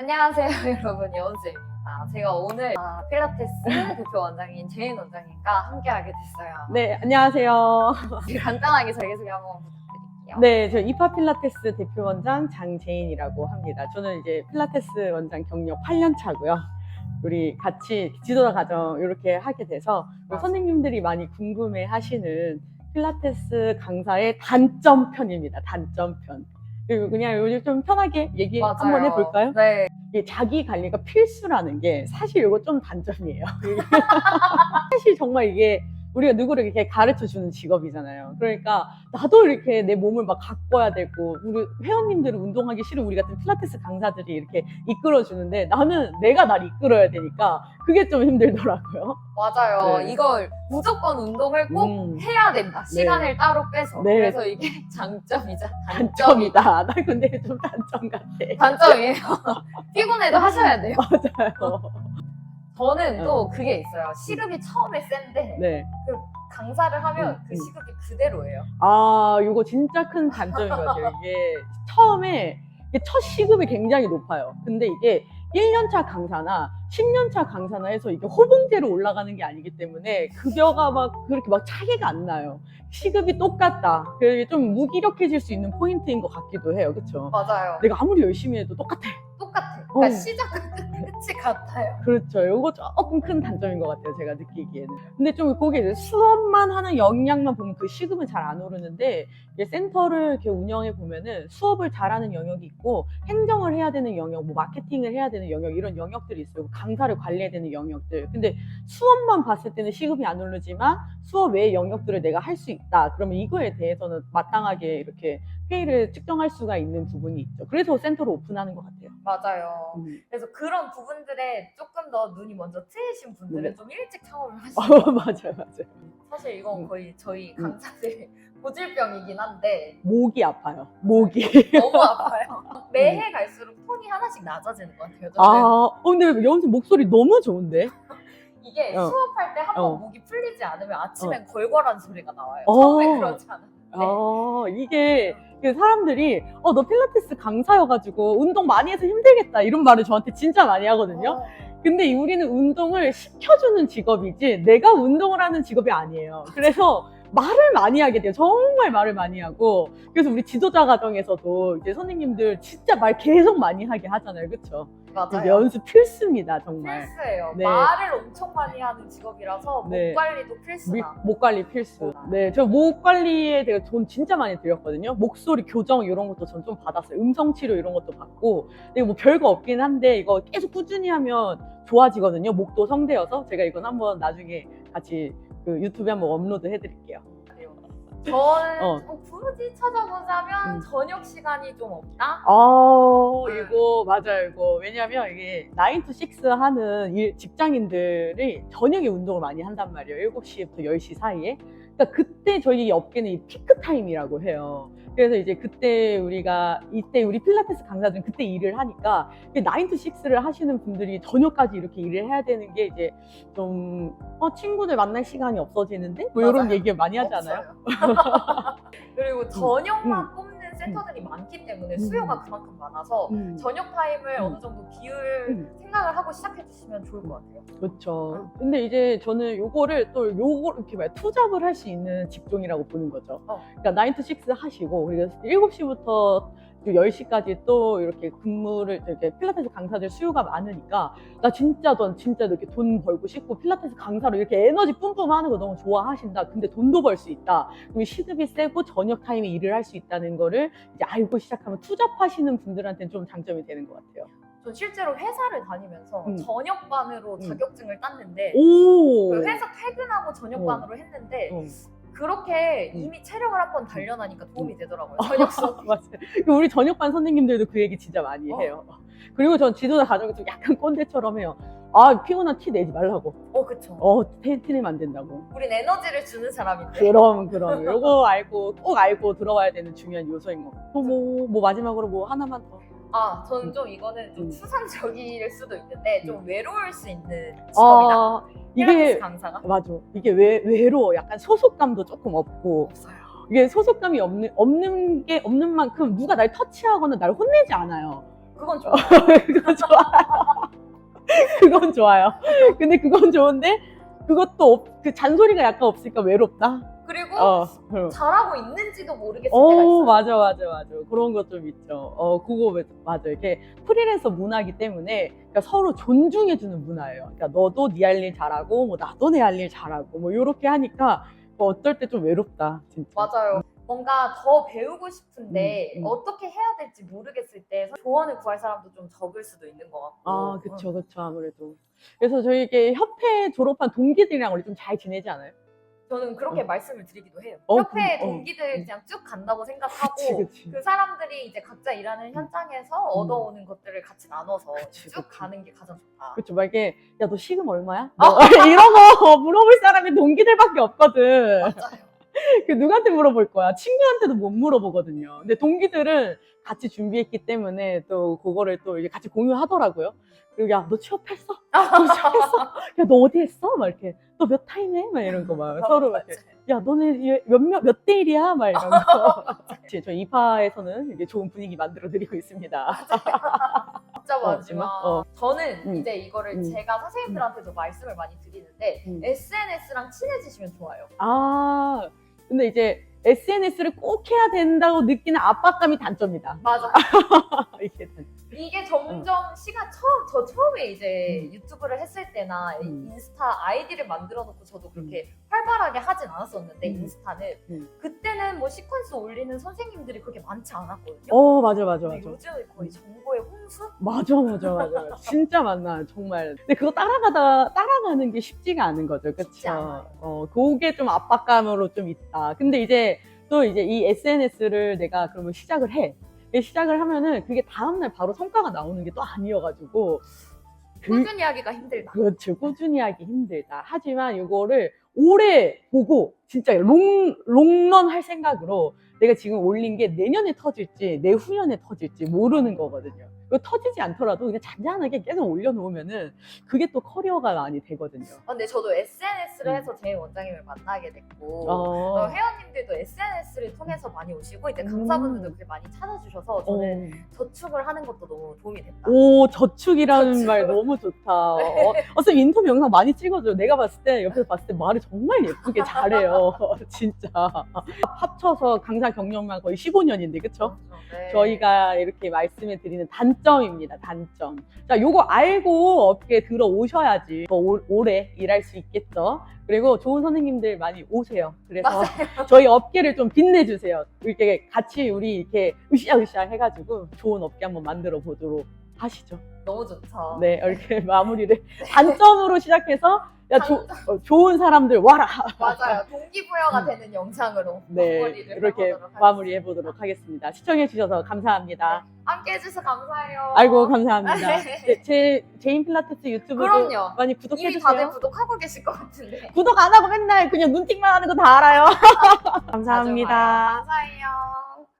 안녕하세요 여러분 여은수입니다. 제가 오늘 아, 필라테스 대표 원장인 제인 원장님과 함께하게 됐어요. 네, 안녕하세요. 간단하게 자기소개 한번 부탁드릴게요. 네, 저 이파 필라테스 대표 원장 장재인이라고 합니다. 저는 이제 필라테스 원장 경력 8년 차고요. 우리 같이 지도자 과정 이렇게 하게 돼서 우리 맞아요. 선생님들이 많이 궁금해 하시는 필라테스 강사의 단점 편입니다. 단점 편. 그리고 그냥 요즘 좀 편하게 얘기 맞아요. 한번 해볼까요? 네. 이게 자기 관리가 필수라는 게 사실 이거 좀 단점이에요. 사실 정말 이게 우리가 누구를 이렇게 가르쳐 주는 직업이잖아요. 그러니까 나도 이렇게 내 몸을 막 가꿔야 되고 우리 회원님들은 운동하기 싫은 우리 같은 필라테스 강사들이 이렇게 이끌어 주는데 나는 내가 날 이끌어야 되니까 그게 좀 힘들더라고요. 맞아요. 네. 이걸 무조건 운동을 꼭 음, 해야 된다. 시간을 따로 빼서. 네. 그래서 이게 장점이자 단점이 단점이다. 나 근데 좀 단점 같아. 단점이에요. 피곤해도 하셔야 돼요. 맞아요. 저는 어. 또 그게 있어요. 시급이 처음에 센데 네. 강사를 하면 음, 그 음. 시급이 그대로예요. 아, 이거 진짜 큰 단점인 것 같아요. 이게 처음에 이게 첫 시급이 굉장히 높아요. 근데 이게 1년차 강사나 10년차 강사나 해서 이게 호봉제로 올라가는 게 아니기 때문에 급여가 막 그렇게 막 차이가 안 나요. 시급이 똑같다. 그게 좀 무기력해질 수 있는 포인트인 것 같기도 해요. 그렇죠? 맞아요. 내가 아무리 열심히 해도 똑같아. 똑같아. 그러니까 어. 시작과 끝- 끝이 같아요. 그렇죠. 이거 조금 큰 단점인 것 같아요. 제가 느끼기에는. 근데 좀 거기에 이제 수업만 하는 역량만 보면 그 시급은 잘 안 오르는데 센터를 이렇게 운영해 보면은 수업을 잘하는 영역이 있고 행정을 해야 되는 영역, 뭐 마케팅을 해야 되는 영역 이런 영역들이 있어요. 강사를 관리해야 되는 영역들. 근데 수업만 봤을 때는 시급이 안 오르지만 수업 외의 영역들을 내가 할 수 있다. 그러면 이거에 대해서는 마땅하게 이렇게 페이를 측정할 수가 있는 부분이 있죠. 그래서 센터를 오픈하는 것 같아요. 맞아요. 음. 그래서 그런 부분들에 조금 더 눈이 먼저 트이신 분들은 네. 좀 일찍 창업을 어, 하시고 맞아요, 맞아요. 사실 이건 음. 거의 저희 음. 강사들 고질병이긴 한데 목이 아파요. 목이. 너무 아파요. 매해 갈수록 톤이 하나씩 낮아지는 것 같아요. 저는 아, 어, 근데 연습 목소리 너무 좋은데? 이게 어. 수업할 때 한번 어. 목이 풀리지 않으면 아침엔 걸걸한 소리가 나와요. 어. 처음에 그렇지 않았는 데 아, 이게 그 사람들이 어, 너 필라테스 강사여가지고 운동 많이 해서 힘들겠다 이런 말을 저한테 진짜 많이 하거든요. 어. 근데 이 우리는 운동을 시켜주는 직업이지 내가 운동을 하는 직업이 아니에요. 그래서 말을 많이 하게 돼요. 정말 말을 많이 하고. 그래서 우리 지도자 과정에서도 이제 선생님들 진짜 말 계속 많이 하게 하잖아요. 그쵸? 맞아요. 연습 필수입니다, 정말. 필수예요. 네. 말을 엄청 많이 하는 직업이라서 네. 목 관리도 미- 필수다. 목 관리 필수. 네, 저 목 관리에 대해 돈 진짜 많이 들였거든요. 목소리 교정 이런 것도 전 좀 받았어요. 음성 치료 이런 것도 받고. 근데 뭐 별거 없긴 한데 이거 계속 꾸준히 하면 좋아지거든요. 목도 성대여서 제가 이건 한번 나중에 같이 그 유튜브에 한번 업로드 해드릴게요. 저는 어. 어, 굳이 찾아보자면 음. 저녁 시간이 좀 없다. 아, 네. 이거 맞아요. 이거 왜냐면 이게 9 to 6 하는 일, 직장인들이 저녁에 운동을 많이 한단 말이에요. 7시부터 10시 사이에. 그러니까 그때 저희 업계는 이 피크 타임이라고 해요. 그래서 이제 그때 우리가 이때 우리 필라테스 강사들은 그때 일을 하니까 9 to 6를 하시는 분들이 저녁까지 이렇게 일을 해야 되는 게 이제 좀 어, 친구들 만날 시간이 없어지는데 뭐 이런 맞아요. 얘기 많이 하잖아요. 그리고 저녁만 음. 뽑는 센터들이 많기 때문에 수요가 그만큼 많아서 음. 저녁 타임을 음. 어느 정도 비율 음. 생각을 하고 시작해 주시면 좋을 것 같아요. 그렇죠. 근데 이제 저는 요거를 또 요거 이렇게 말 투잡을 할 수 있는 직종이라고 보는 거죠. 어. 그러니까 9 to 6 하시고 그리고 7시부터 10시까지 또 이렇게 근무를 이렇게 필라테스 강사들 수요가 많으니까 나 진짜 넌 진짜 이렇게 돈 벌고 싶고 필라테스 강사로 이렇게 에너지 뿜뿜 하는 거 너무 좋아하신다. 근데 돈도 벌 수 있다. 그럼 시급이 세고 저녁 타임에 일을 할 수 있다는 거를 이제 알고 시작하면 투잡하시는 분들한테는 좀 장점이 되는 것 같아요. 전 실제로 회사를 다니면서 음. 저녁반으로 음. 자격증을 땄는데 오. 그 회사 퇴근하고 저녁반으로 했는데 어. 그렇게 음. 이미 체력을 한번 단련하니까 도움이 되더라고요. 저녁 수업. 맞아요. 우리 저녁반 선생님들도 그 얘기 진짜 많이 어. 해요. 그리고 전 지도자 과정에 좀 약간 꼰대처럼 해요. 아, 피곤한 티 내지 말라고. 어, 그쵸. 어, 티, 티 내면 안 된다고. 우린 에너지를 주는 사람인데. 그럼, 그럼. 요거 알고, 꼭 알고 들어와야 되는 중요한 요소인 것 같아요. 또 뭐, 뭐 마지막으로 뭐 하나만 더. 아, 저는 좀 이거는 좀 음. 추상적일 수도 있는데 좀 음. 외로울 수 있는 직업이다. 아, 필라테스 이게, 강사가 맞아. 이게 외, 외로워. 약간 소속감도 조금 없고. 없어요. 이게 소속감이 없는, 없는 게 없는 만큼 누가 날 터치하거나 날 혼내지 않아요. 그건 좋아. 그건 좋아요. 그건 좋아요. 근데 그건 좋은데 그것도 없- 그 잔소리가 약간 없으니까 외롭다. 그리고 어. 어. 잘하고 있는지도 모르겠을 때가 어, 있어요. 맞아, 맞아, 맞아. 그런 거좀 있죠. 어, 그거 왜- 맞아. 이렇게 프리랜서 문화기 때문에 그러니까 서로 존중해주는 문화예요. 그러니까 너도 네 할 일 잘하고, 뭐 나도 내 할 일 잘하고, 뭐 이렇게 하니까 뭐 어떨 때 좀 외롭다, 진짜. 맞아요. 뭔가 더 배우고 싶은데 음, 음. 어떻게 해야 될지 모르겠을 때 조언을 구할 사람도 좀 적을 수도 있는 것 같고. 아, 그쵸, 그쵸, 아무래도. 그래서 저희 이게 협회 졸업한 동기들이랑 우리 좀 잘 지내지 않아요? 저는 그렇게 어. 말씀을 드리기도 해요. 어, 협회 그- 어. 동기들 그냥 쭉 간다고 생각하고 그치, 그치. 그 사람들이 이제 각자 일하는 현장에서 얻어오는 것들을 같이 나눠서 그치, 쭉 그치. 가는 게 가장 좋다. 막 이렇게, 야, 너 시급 얼마야? 어. 너 이런 거 물어볼 사람이 동기들밖에 없거든. 맞아요. 그 누구한테 물어볼 거야? 친구한테도 못 물어보거든요. 근데 동기들은 같이 준비했기 때문에 또 그거를 또 이제 같이 공유하더라고요. 그리고 야, 너 취업했어? 너 취업했어? 야, 너 어디 했어? 막 이렇게. 너 몇 타임 해? 막 이런 거 막 서로 막 이렇게. 야, 너네 몇몇 몇 대 일이야? 막 이런 거. 그치, 저희 이파에서는 이게 좋은 분위기 만들어 드리고 있습니다. 진짜 어, 마지막. 어. 저는 음. 이제 이거를 음. 제가 선생님들한테도 말씀을 많이 드리는데 음. SNS랑 친해지시면 좋아요. 아, 근데 이제 SNS를 꼭 해야 된다고 느끼는 압박감이 단점이다. 맞아. 이게 단- 이게 점점 시간 처음 저 처음에 이제 음. 유튜브를 했을 때나 음. 인스타 아이디를 만들어 놓고 저도 그렇게 활발하게 하진 않았었는데 음. 인스타는 음. 그때는 뭐 시퀀스 올리는 선생님들이 그렇게 많지 않았거든요. 어, 맞아, 맞아, 근데 맞아. 요즘은 거의 정보의 홍수? 맞아, 맞아, 맞아. 진짜 많나, 정말. 근데 그거 따라가다, 따라가는 게 쉽지가 않은 거죠. 쉽지? 않아요. 어, 그게 좀 압박감으로 좀 있다. 근데 이제 또 이제 이 SNS를 내가 그러면 시작을 해. 이 시작을 하면은 그게 다음날 바로 성과가 나오는 게 또 아니어가지고. 그, 꾸준히 하기가 힘들다. 그렇죠. 꾸준히 하기 힘들다. 하지만 이거를 오래 보고 진짜 롱, 롱런 할 생각으로 내가 지금 올린 게 내년에 터질지 내후년에 터질지 모르는 거거든요. 이거 터지지 않더라도 그냥 잔잔하게 계속 올려놓으면은 그게 또 커리어가 많이 되거든요. 아, 근데 저도 SNS를 음. 해서 제이 원장님을 만나게 됐고 어, 어, 회원님들도 SNS를 통해서 많이 오시고 이제 강사분들도 음. 그렇게 많이 찾아주셔서 저는 어. 저축을 하는 것도 너무 도움이 됐다. 오, 저축이라는 저축. 말 너무 좋다. 어, 어차피 인터뷰 영상 많이 찍어줘요. 내가 봤을 때, 옆에서 봤을 때 말을 정말 예쁘게 잘해요. 진짜. 합쳐서 강사 경력만 거의 15년인데, 그쵸? 네. 저희가 이렇게 말씀해 드리는 단점입니다. 단점. 자, 요거 알고 업계에 들어오셔야지 더 오- 오래 일할 수 있겠죠. 그리고 좋은 선생님들 많이 오세요. 그래서 저희 업계 를 좀 빛내주세요. 이렇게 같이 우리 이렇게 으쌰으쌰 해가지고 좋은 업계 한번 만들어 보도록 하시죠. 너무 좋죠. 네, 이렇게 마무리를 단점으로 시작해서 야, 조- 어, 좋은 사람들 와라. 맞아요. 동기부여가 음. 되는 영상으로 네, 마무리를 이렇게 해보도록 마무리해 보도록 하겠습니다. 시청해 주셔서 감사합니다. 함께 해주셔서 감사해요. 아이고 감사합니다. 네, 제 제인 필라테스 유튜브도 그럼요. 많이 구독해 이미 다들 주세요. 구독하고 계실 것 같은데. 구독 안 하고 맨날 그냥 눈팅만 하는 거 다 알아요. 감사합니다. 감사해요.